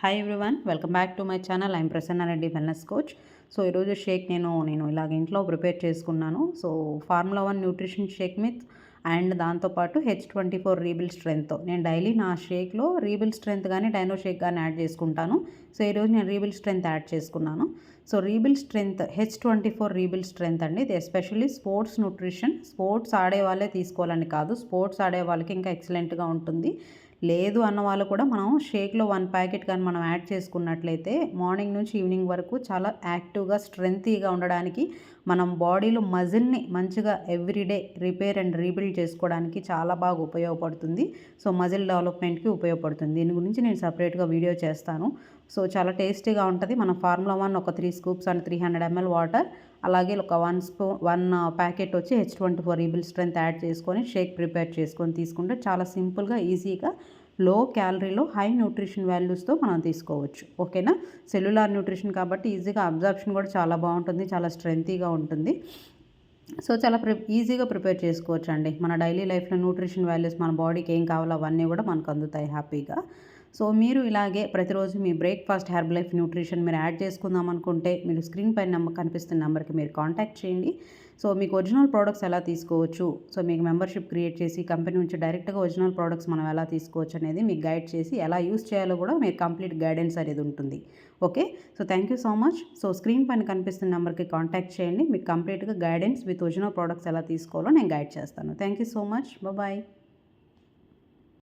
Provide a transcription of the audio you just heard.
Hi everyone welcome back to my channel I'm Prasanna Reddy wellness coach so ఈరోజు shake నేను నేను ఇలాగ ఇంట్లో ప్రిపేర్ చేసుకున్నాను. So formula one nutrition shake with and దాంతోపాటు H twenty four rebuild strength నేను daily నా షేక్లో రీబిల్ స్ట్రెంత్ కానీ డైనో షేక్ కానీ యాడ్ చేసుకుంటాను. సో ఈరోజు నేను రీబిల్ స్ట్రెంత్ యాడ్ చేసుకున్నాను. So rebuild strength H twenty four rebuild strength అండి ఇది ఎస్పెషల్లీ స్పోర్ట్స్ న్యూట్రిషన్ స్పోర్ట్స్ ఆడే వాళ్ళే తీసుకోవాలని కాదు. స్పోర్ట్స్ ఆడే వాళ్ళకి ఇంకా ఎక్సలెంట్గా ఉంటుంది. లేదు అన్న వాళ్ళు కూడా మనం షేక్లో వన్ ప్యాకెట్ కానీ మనం యాడ్ చేసుకున్నట్లయితే మార్నింగ్ నుంచి ఈవినింగ్ వరకు చాలా యాక్టివ్గా స్ట్రెంతీగా ఉండడానికి మనం బాడీలో మజిల్ని మంచిగా ఎవ్రీడే రిపేర్ అండ్ రీబిల్డ్ చేసుకోవడానికి చాలా బాగా ఉపయోగపడుతుంది. సో మజిల్ డెవలప్మెంట్కి ఉపయోగపడుతుంది. దీని గురించి నేను సపరేట్గా వీడియో చేస్తాను. సో చాలా టేస్టీగా ఉంటుంది. మన ఫార్ములా వన్ ఒక three scoops and three hundred ML water. అలాగే ఒక వన్ స్పూన్ వన్ ప్యాకెట్ వచ్చి H twenty four rebuild strength add చేసుకొని షేక్ ప్రిపేర్ చేసుకొని తీసుకుంటే చాలా సింపుల్గా ఈజీగా లో క్యాలరీలో హై న్యూట్రిషన్ వాల్యూస్తో మనం తీసుకోవచ్చు. ఓకేనా? సెల్యులార్ న్యూట్రిషన్ కాబట్టి ఈజీగా అబ్జర్ప్షన్ కూడా చాలా బాగుంటుంది చాలా స్ట్రెంతీగా ఉంటుంది. సో చాలా ప్రి ఈజీగా ప్రిపేర్ చేసుకోవచ్చు అండి మన డైలీ లైఫ్లో న్యూట్రిషన్ వాల్యూస్ మన బాడీకి ఏం కావాలో అవన్నీ కూడా మనకు అందుతాయి హ్యాపీగా. సో మీరు ఇలాగే ప్రతిరోజు మీ బ్రేక్ఫాస్ట్ హెర్బ్ లైఫ్ న్యూట్రిషన్ మీరు యాడ్ చేసుకుందాం అనుకుంటే మీరు స్క్రీన్ పైన నెంబర్ కనిపిస్తున్న నెంబర్కి మీరు కాంటాక్ట్ చేయండి. సో మీకు ఒరిజినల్ ప్రోడక్ట్స్ ఎలా తీసుకోవచ్చు? సో మీకు మెంబర్షిప్ క్రియేట్ చేసి కంపెనీ నుంచి డైరెక్ట్గా ఒరిజినల్ ప్రోడక్ట్స్ మనం ఎలా తీసుకోవచ్చు అనేది మీకు గైడ్ చేసి ఎలా యూస్ చేయాలో కూడా మీకు కంప్లీట్ గైడెన్స్ అనేది ఉంటుంది. Okay? So thank you so much. So screen పైన కనిపిస్తున్న నెంబర్కి కాంటాక్ట్ చేయండి. మీకు కంప్లీట్గా గైడెన్స్ విత్ ఒరిజినల్ ప్రోడక్ట్స్ ఎలా తీసుకోవాలో నేను గైడ్ చేస్తాను. Thank you so much. Bye.